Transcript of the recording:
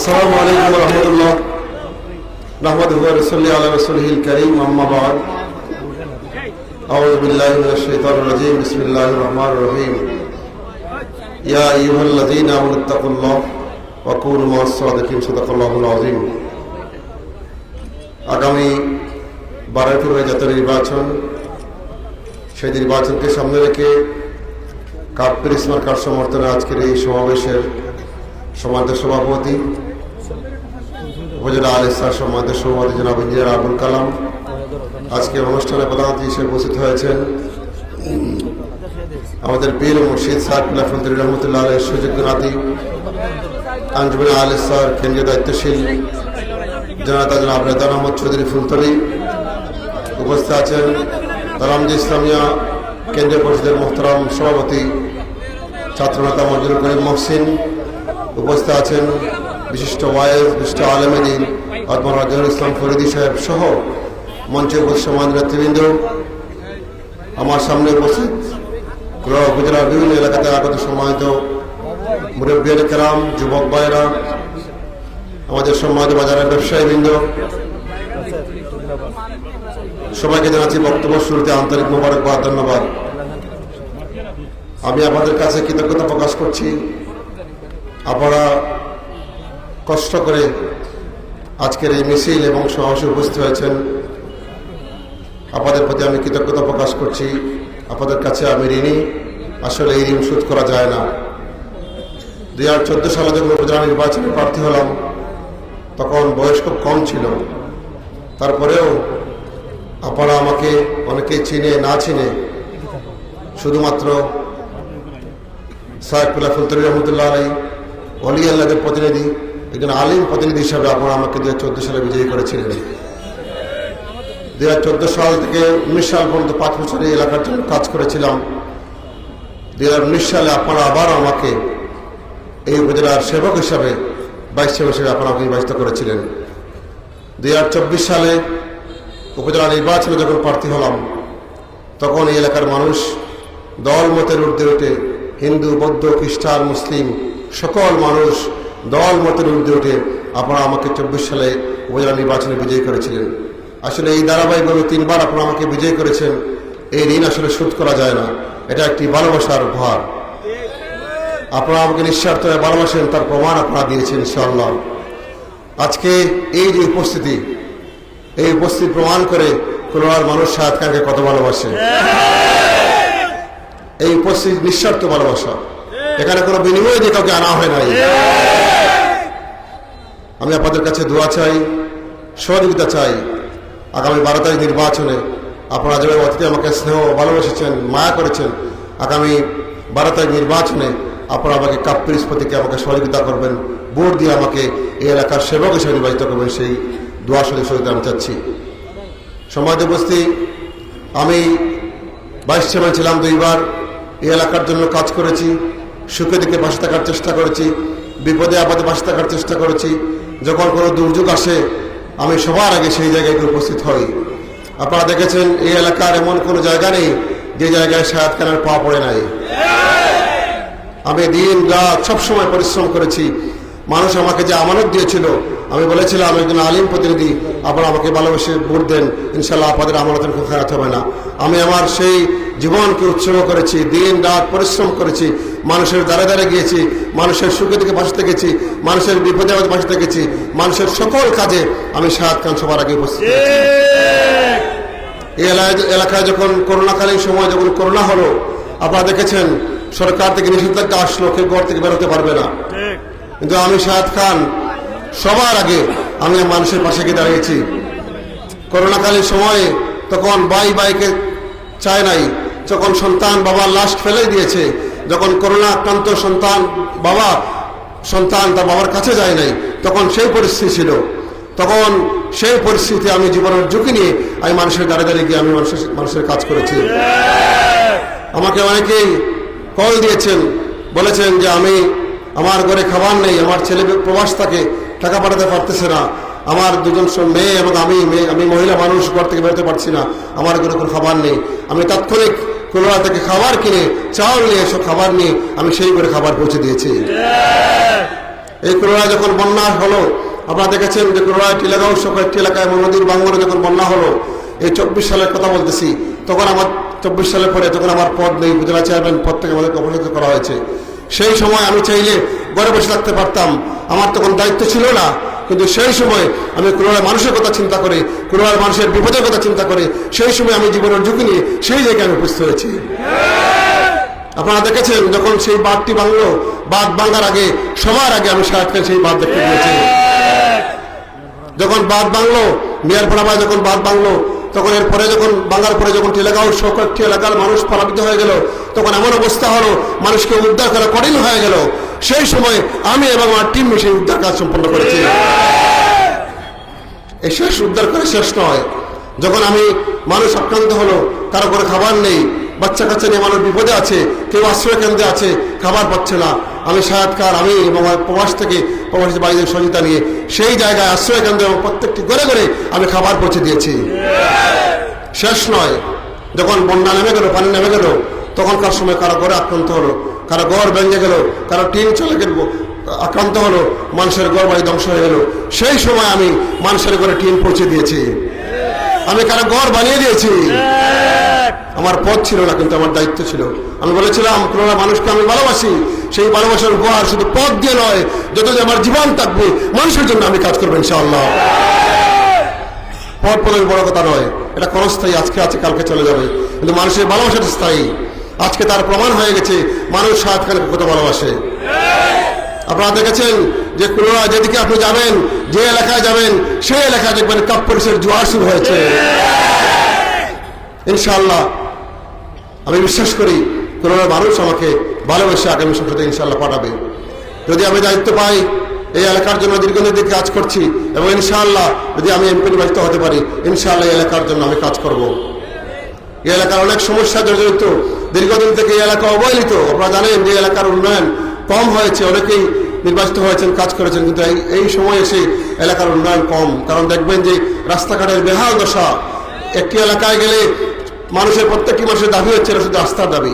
السلام عليكم ورحمة الله نحمده ونصلي على رسوله الكريم أما بعد أعوذ بالله من الشيطان الرجيم بسم الله الرحمن الرحيم يا أيها الذين آمنوا اتقوا الله وكونوا مع الصادقين صدق الله العظيم আগামী বারোই ফেব্রুয়ারি জাতীয় নির্বাচন সেই নির্বাচনকে সামনে রেখে কাপ্পির ইসমার কার সমর্থনে আজকের এই সমাবেশের সমাজ সভাপতি উপজেলা আল ইসলার সমাজ সভাপতি জনাব ইঞ্জিনিয়ার আবুল কালাম। আজকে অনুষ্ঠানে প্রধান অতিথি হিসেবে উপস্থিত হয়েছেন আমাদের পীর মুর্শিদ সাহেবুল্লাহ ফজল রহমতুল্লাহ আলের সুযোগ্য নাতি আঞ্জুমান আল ইসলার কেন্দ্রীয় দায়িত্বশীল জনতা জনাব রেদান আহমদ চৌধুরী ফুলতলি উপস্থিত আছেন। তালামজি ইসলামিয়া কেন্দ্রীয় পরিষদের মোহতারাম সভাপতি ছাত্রনেতা মজুর করিম মহসিন উপস্থিত আছেন। বিশিষ্ট ওয়াইজ, বিশিষ্ট আলমদিন আদমান রাজুল ইসলাম ফরিদি সাহেব সহ মঞ্চে উপস্থিত সমাজ নেতৃবৃন্দ, আমার সামনে উপস্থিত গুজরাট বিভিন্ন এলাকাতে আগত সম্মানিত মুরব্বিয়ান কেরাম, যুবক ভাইরা আমাদের সম্মানিত বাজারের ব্যবসায়ীবৃন্দ। সবাইকে জানাচ্ছি বক্তব্য শুরুতে আন্তরিক মোবারকবাদ, ধন্যবাদ। আমি আপনাদের কাছে কৃতজ্ঞতা প্রকাশ করছি। আপনারা কষ্ট করে আজকের এই মিছিল এবং সমাবেশে উপস্থিত হয়েছেন। আপনাদের প্রতি আমি কৃতজ্ঞতা প্রকাশ করছি। আপনাদের কাছে আমি ঋণী। আসলে এই ঋণ শোধ করা যায় না। দুই হাজার চোদ্দ সালে যখন উপজেলা নির্বাচনে প্রার্থী হলাম, তখন বয়স খুব কম ছিল। তারপরেও আপনারা আমাকে অনেকেই চিনে, না চিনে, শুধুমাত্র সাহেবুল্লাহ ফুলতরি রহমতুল্লাহ আলী অলি আল্লাহের প্রতিনিধি একজন আলিম প্রতিনিধি হিসাবে আপনারা আমাকে দু হাজার চোদ্দ সালে বিজয়ী করেছিলেন। দুই হাজার সাল থেকে উনিশ সাল পর্যন্ত পাঁচ বছর এই এলাকার জন্য কাজ করেছিলাম। দু হাজার উনিশ সালে আপনারা আবার আমাকে এই উপজেলার সেবক হিসাবে বাইশ সেবক হিসেবে আপনারা নির্বাচিত করেছিলেন। দু হাজার চব্বিশ সালে উপজেলা নির্বাচনে যখন প্রার্থী হলাম, তখন এই এলাকার মানুষ দল মতের ঊর্ধ্বে উঠে হিন্দু, বৌদ্ধ, খ্রিস্টান, মুসলিম সকল মানুষ দল মতের ঊর্ধ্বে উঠে আপনারা আমাকে চব্বিশ সালে উপজেলা নির্বাচনে বিজয়ী করেছিলেন। আসলে এই ধারাবাহিকভাবে তিনবার আপনারা আমাকে বিজয়ী করেছেন, এই ঋণ আসলে শোধ করা যায় না। এটা একটি ভালোবাসার উপহার। আপনারা আমাকে নিঃস্বার্থ ভালোবাসেন, তার প্রমাণ আপনারা দিয়েছেন, ইনশাআল্লাহ। আজকে এই যে উপস্থিতি, এই উপস্থিতি প্রমাণ করে খুলনার মানুষ শাহাদ খানকে কত ভালোবাসে। এই উপস্থিতি নিঃস্বার্থ ভালোবাসা। এখানে কোনো বিনিময় দিয়ে কাউকে আনা হয় নাই। আমি আপনাদের কাছে দোয়া চাই, সহযোগিতা চাই। আগামী বারো তারিখ নির্বাচনে আপনারা যেভাবে অতিথি আমাকে স্নেহ ভালোবেসেছেন, মায়া করেছেন, আগামী বারো তারিখ নির্বাচনে আপনারা আমাকে কাপ্পির নিষ্পত্তিকে আমাকে সহযোগিতা করবেন, ভোট দিয়ে আমাকে এই এলাকার সেবক হিসেবে নির্বাচিত করবেন সেই দোয়া সঙ্গে সহযোগিতা আমি চাচ্ছি। সমাজ উপস্থিতি আমি ভাইস চেয়ারম্যান ছিলাম দুইবার, এই এলাকার জন্য কাজ করেছি, সুখে দিকে পাশে থাকার চেষ্টা করেছি, বিপদে আপদে পাশে থাকার চেষ্টা করেছি যখন কোনো দুর্যোগ আসে, আমি সবার আগে সেই জায়গায় গিয়ে উপস্থিত হই। আপনারা দেখেছেন, এই এলাকার এমন কোনো জায়গা নেই যে জায়গায় সায়াত খানের পা পড়ে নাই। আমি দিন রাত সবসময় পরিশ্রম করেছি। মানুষ আমাকে যে আমানত দিয়েছিল, আমি বলেছিলাম একজন আলিম প্রতিনিধি, আপনারা আমাকে ভালোবেসে ভোট দেন, ইনশাল্লাহ আপনাদের আমানতের খুব খারাপ হবে না। আমি আমার সেই জীবনকে উৎসর্গ করেছি, দিন রাত পরিশ্রম করেছি মানুষের দ্বারে দ্বারে গিয়েছি, মানুষের সুখে থেকে পাশে থেকেছি, মানুষের বিপদে আমাদের পাশে থেকেছি, মানুষের সকল কাজে আমি শাহাদ খান সবার আগে উপস্থিত এই এলাকায়- যখন করোনাকালীন সময় যখন করোনা হলো, আপনারা দেখেছেন, সরকার থেকে নিষেধাজ্ঞা আসলো, কেউ ঘর থেকে বেরোতে পারবে না। কিন্তু আমি শাহাদ খান সবার আগে আমি মানুষের পাশে গিয়ে দাঁড়িয়েছি। করোনাকালীন সময়ে তখন বাই বাইকে চায় নাই, যখন সন্তান বাবার লাশ ফেলে দিয়েছে যখন করোনা আক্রান্ত সন্তান বাবা, সন্তান তার বাবার কাছে যায় নাই, তখন সেই পরিস্থিতি ছিল। তখন সেই পরিস্থিতি আমি জীবনের ঝুঁকি নিয়ে আমি মানুষের দাঁড়িয়ে দাঁড়িয়ে গিয়ে আমি মানুষের মানুষের কাজ করেছি। আমাকে অনেকেই কল দিয়েছেন, বলেছেন যে আমি, আমার ঘরে খাবার নেই, আমার ছেলে প্রবাস থাকে, টাকা পাঠাতে পারতেছে না। আমার দুজন মেয়ে এবং আমি, মেয়ে, আমি মহিলা মানুষ, ঘর থেকে বেরোতে পারছি না। আমার ঘরে কোনো খাবার নেই। আমি তাৎক্ষণিক কলকাতা থেকে খাবার কিনে চাউল নিয়ে এসব খাবার নিয়ে আমি সেই করে খাবার পৌঁছে দিয়েছি। এই করোনা যখন বন্যা হলো আপনারা দেখেছেন যে করোনা টিলাগাঁও সহ কয়েকটি এলাকায় নদীর বাংলার যখন বন্যা হলো এই চব্বিশ সালের কথা বলতেছি তখন আমার চব্বিশ সালের পরে তখন আমার পদ নেই উপজেলা চেয়ারম্যান পদ থেকে আমাদেরকে অপসারিত করা হয়েছে। সেই সময় আমি চাইলে ঘরে বসে থাকতে পারতাম। আমার তখন দায়িত্ব ছিল না কিন্তু সেই সময় আমি করোনার মানুষের কথা চিন্তা করে করোনার মানুষের বিপদের কথা চিন্তা করে, সেই সময় আমি জীবনের ঝুঁকি নিয়ে সেই জায়গায় আমি উপস্থিত হয়েছি। আপনারা দেখেছেন যখন সেই বাঁধটি ভাঙলো, বাঁধ ভাঙার আগে, সবার আগে আমি সাহেব সেই বাঁধ দেখতে গিয়েছি যখন বাঁধ ভাঙলো, মেয়ার পড়াবায় যখন বাঁধ ভাঙলো, তখন এরপরে যখন বাংলার পরে যখন টেলাগাঁও সহ কয়েকটি এলাকার মানুষ পলাপিত হয়ে গেল, তখন এমন অবস্থা হলো, মানুষকে উদ্ধার করা কঠিন হয়ে গেল। সেই সময় আমি এবং আমার টিম মিশে উদ্ধার কাজ সম্পন্ন করেছি। এই শেষ উদ্ধার করে শেষ নয়। যখন আমি মানুষ আক্রান্ত হলো, কারও করে খাবার নেই, বাচ্চা কাচ্চা নিয়ে মানুষ বিপদে আছে, কেউ আশ্রয় কেন্দ্রে আছে, খাবার পাচ্ছে না। আমি সায়াতকার আমি প্রবাস থেকে প্রবাসী বাড়িদের সহযোগিতা নিয়ে সেই জায়গায় আশ্রয় কেন্দ্রে প্রত্যেকটি ঘরে ঘরে আমি খাবার পৌঁছে দিয়েছি। শেষ নয়। যখন বন্যা নেমে গেল, পানি নেমে গেল, তখনকার সময় কারও ঘরে আক্রান্ত হলো। কারও ঘর ভেঙে গেল, কারও টিন চলে গেল, আক্রান্ত হলো, মানুষের ঘর বাড়ি ধ্বংস হয়ে গেল। সেই সময় আমি মানুষের ঘরে টিন পৌঁছে দিয়েছি। আমি কারও ঘর বানিয়ে দিয়েছি। আমার পথ ছিল না, কিন্তু আমার দায়িত্ব ছিল। আমি বলেছিলাম কোনো মানুষকে আমি ভালোবাসি, সেই ভালোবাসার উপহার শুধু পথ দিয়ে নয়, যত আমার জীবন থাকবে, মানুষের জন্য আমি কাজ করব ইনশাআল্লাহ। পথ পদের বড় কথা নয়, এটা ক্ষণস্থায়ী, আজকে আছে, কালকে চলে যাবে। কিন্তু মানুষের ভালোবাসাটা স্থায়ী। আজকে তার প্রমাণ হয়ে গেছে, মানুষ খানকে কত ভালোবাসে। আপনারা দেখেছেন যে খুলনা যেদিকে আপনি যাবেন, যে এলাকায় যাবেন, সেই এলাকায় দেখবেন কাপ পুলিশের জোয়ার শুরু হয়েছে। ইনশাআল্লাহ, আমি বিশ্বাস করি খুলনার মানুষ আমাকে ভালোবেসে আগামী সংসদে ইনশাল্লাহ পাঠাবে। যদি আমি দায়িত্ব পাই, এই এলাকার জন্য দীর্ঘদিন থেকে কাজ করছি এবং ইনশাআল্লাহ যদি আমি এমপি নির্বাচিত হতে পারি, ইনশাআল্লাহ এই এলাকার জন্য আমি কাজ করব। এই এলাকার অনেক সমস্যা জড়িত দীর্ঘদিন থেকে এই এলাকা অবহেলিত। আপনারা জানেন যে এলাকার উন্নয়ন কম হয়েছে, অনেকেই নির্বাচিত হয়েছেন, কাজ করেছেন, কিন্তু এই সময় এসে এলাকার উন্নয়ন কম। কারণ দেখবেন যে রাস্তাঘাটের বেহাল দশা। একটি এলাকায় গেলে মানুষের প্রত্যেকটি মানুষের দাবি হচ্ছে শুধু রাস্তার দাবি।